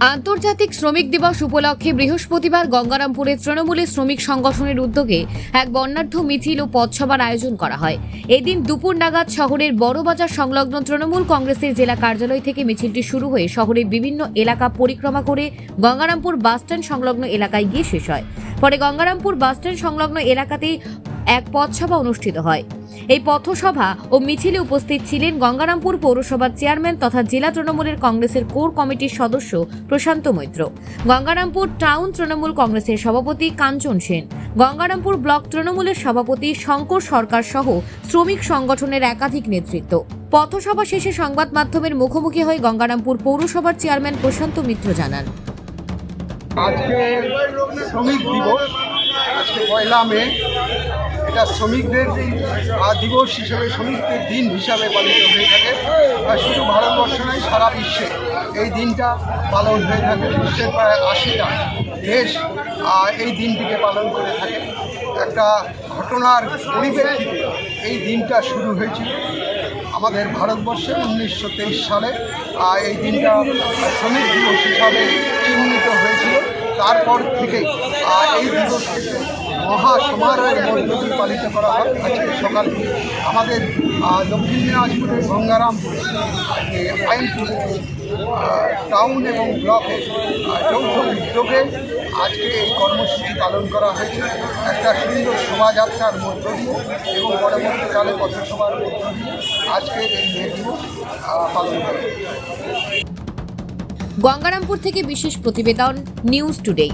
আন্তর্জাতিক শ্রমিক দিবস উপলক্ষে বৃহস্পতিবার গঙ্গারামপুরে তৃণমূলের শ্রমিক সংগঠনের উদ্যোগে এক বর্ণাঢ্য মিছিল ও পথসভার আয়োজন করা হয়। এদিন দুপুর নাগাদ শহরের বড়বাজার সংলগ্ন তৃণমূল কংগ্রেসের জেলা কার্যালয় থেকে মিছিলটি শুরু হয়ে শহরের বিভিন্ন এলাকা পরিক্রমা করে গঙ্গারামপুর বাসস্ট্যান্ড সংলগ্ন এলাকায় গিয়ে শেষ হয়। পরে গঙ্গারামপুর বাসস্ট্যান্ড সংলগ্ন এলাকাতেই এক পথসভা অনুষ্ঠিত হয়। এই পথসভা ও মিছিলে উপস্থিত ছিলেন গঙ্গারামপুর পৌরসভার চেয়ারম্যান তথা জেলা তৃণমূলের কংগ্রেসের কোর কমিটির সদস্য প্রশান্ত মৈত্র, গঙ্গারামপুর টাউন তৃণমূল কংগ্রেসের সভাপতি কাঞ্চন সেন, গঙ্গারামপুর ব্লক তৃণমূলের সভাপতি শঙ্কর সরকার সহ শ্রমিক সংগঠনের একাধিক নেতৃত্ব। পথসভা শেষে সংবাদ মাধ্যমের মুখোমুখি হয়ে গঙ্গারামপুর পৌরসভার চেয়ারম্যান প্রশান্ত মিত্র জানান। আজকে শ্রমিক দিবস, আজকে পয়লা মে। এটা শ্রমিকদের আহ, দিবস হিসাবে শ্রমিকদের দিন হিসাবে পালিত হয়ে থাকে। আর শুধু ভারতবর্ষ নয় সারা বিশ্বে এই দিনটা পালন হয়ে থাকে। বিশ্বের প্রায় আশিটা দেশ এই দিনটিকে পালন করে থাকে। একটা ঘটনার পরিপ্রেক্ষিতে এই দিনটা শুরু হয়েছিল আমাদের ভারতবর্ষে উনিশশো তেইশ সালে। এই দিনটা শ্রমিক দিবস হিসাবে চিহ্নিত হয়েছিল। তারপর থেকে এই দিবসটিকে মহা সমারোহের মধ্য দিয়ে পালিত করা হয় আজকে সকালে আমাদের দক্ষিণ দিনাজপুরের গঙ্গারামপুরে আইনপুর টাউন এবং ব্লকে যৌথ উদ্যোগে আজকে এই কর্মসূচি পালন করা হয়েছে একটা সুন্দর শোভাযাত্রার মধ্য দিয়ে এবং পরবর্তীকালে পথসভার মধ্য দিয়ে আজকে এই মে পালন করা গঙ্গারামপুর থেকে বিশেষ প্রতিবেদন নিউজ টুডে।